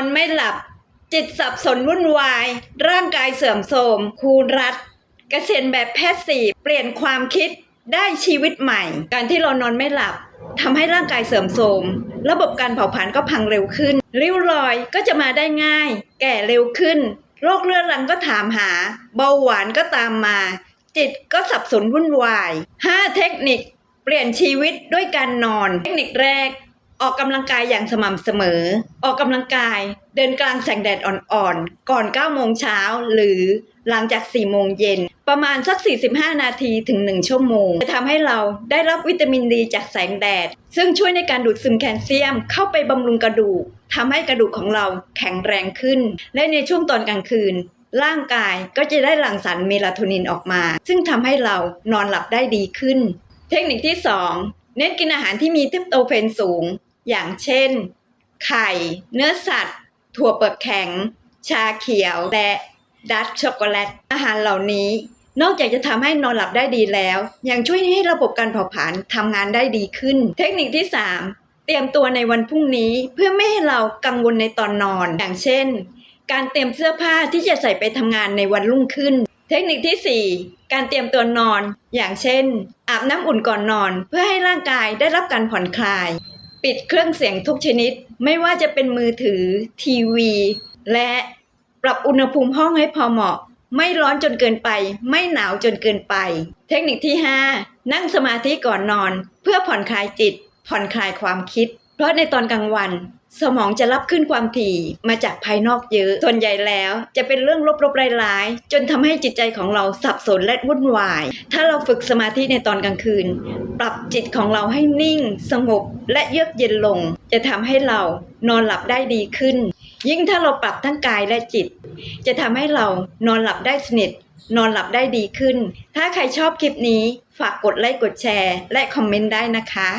อนไม่หลับ จิตสับสนวุ่นวาย ร่างกายเสื่อมโทรมคูรัฐเกษียณแบบแพทย์สี่เปลี่ยนความคิดได้ชีวิตใหม่ การที่เรานอนไม่หลับทำให้ร่างกายเสื่อมโทรมระบบการเผาผลาญก็พังเร็วขึ้น ริ้วรอยก็จะมาได้ง่าย แก่เร็วขึ้น โรคเรื้อรังก็ถามหา เบาหวานก็ตามมา จิตก็สับสนวุ่นวาย 5 เทคนิค เปลี่ยนชีวิตด้วยการนอน เทคนิคแรก ออกกำลังกายอย่างสม่ำเสมอ ออกกำลังกาย เดินกลางแสงแดดอ่อนๆ ก่อน 9 โมงเช้า หรือหลังจาก 4 โมงเย็น ประมาณสัก 45 นาทีถึง 1 ชั่วโมง จะทำให้เราได้รับวิตามินดีจากแสงแดด ซึ่งช่วยในการดูดซึมแคลเซียม เข้าไปบำรุงกระดูกทำให้กระดูกของเราแข็งแรงขึ้น และในช่วงตอนกลางคืน ร่างกายก็จะได้หลั่งสารเมลาโทนินออกมา ซึ่งทำให้เรานอนหลับได้ดีขึ้น เทคนิคที่ 2 เน้นกินอาหารที่มีเทปโตเฟนสูง อย่างเช่น ไข่ เนื้อสัตว์ ถั่วเปลือกแข็ง ชาเขียว และดัตช็อกโกแลต อาหารเหล่านี้ นอกจากจะทำให้นอนหลับได้ดีแล้ว ยังช่วยให้ระบบการเผาผลาญทำงานได้ดีขึ้น เทคนิคที่ 3 เตรียมตัวในวันพรุ่งนี้เพื่อไม่ให้เรากังวลในตอนนอน อย่างเช่น การเตรียมเสื้อผ้าที่จะใส่ไปทำงานในวันรุ่งขึ้น เทคนิคที่ 4การเตรียมตัวนอน อย่างเช่น อาบน้ำอุ่นก่อนนอน เพื่อให้ร่างกายได้รับการผ่อนคลาย ปิดเครื่องเสียงทุกชนิด ไม่ว่าจะเป็นมือถือทีวี และปรับอุณหภูมิห้องให้พอเหมาะ ไม่ร้อนจนเกินไป ไม่หนาวจนเกินไป เทคนิคที่ 5 นั่งสมาธิก่อนนอน เพื่อผ่อนคลายจิต ผ่อนคลายความคิด เพราะในตอนกลางวันสมองจะรับขึ้นความถี่มาจากภายนอกเยอะ ส่วนใหญ่แล้ว จะเป็นเรื่องลบๆร้ายๆ จนทำให้จิตใจของเราสับสนและวุ่นวาย ถ้าเราฝึกสมาธิในตอนกลางคืน ปรับจิตของเราให้นิ่ง สงบ และเยือกเย็นลง จะทำให้เรานอนหลับได้ดีขึ้น ยิ่งถ้าเราปรับทั้งกายและจิต จะทำให้เรานอนหลับได้สนิท นอนหลับได้ดีขึ้น ถ้าใครชอบคลิปนี้ ฝากกดไลค์กดแชร์ และคอมเมนต์ได้นะคะ